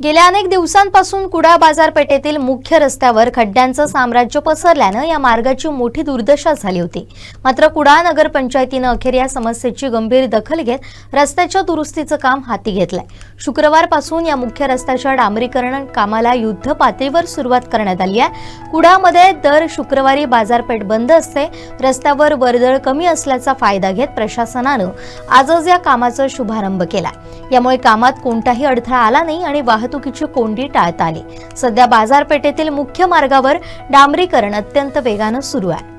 गेल्या अनेक दिवसांपासून कुडा बाजारपेठेतील मुख्य रस्त्यावर खड्ड्यांचं साम्राज्य पसरल्यानं या मार्गाची मोठी दुर्दशा झाली होती. मात्र कुडा नगरपंचायतीनं अखेर या समस्येची गंभीर दखल घेत रस्त्याच्या दुरुस्तीचं काम हाती घेतलंय. शुक्रवारपासून या मुख्य रस्त्याच्या डांबरीकरण कामाला युद्ध पातळीवर सुरुवात करण्यात आली आहे. कुडामध्ये दर शुक्रवारी बाजारपेठ बंद असते. रस्त्यावर वर्दळ कमी असल्याचा फायदा घेत प्रशासनानं आजच या कामाचा शुभारंभ केला यामुळे कामात कोणताही अडथळा आला नाही आणि वाहन वाहतुकीची कोंडी टाळता आली. सध्या बाजारपेठेतील मुख्य मार्गावर डांबरीकरण अत्यंत वेगानं सुरू आहे.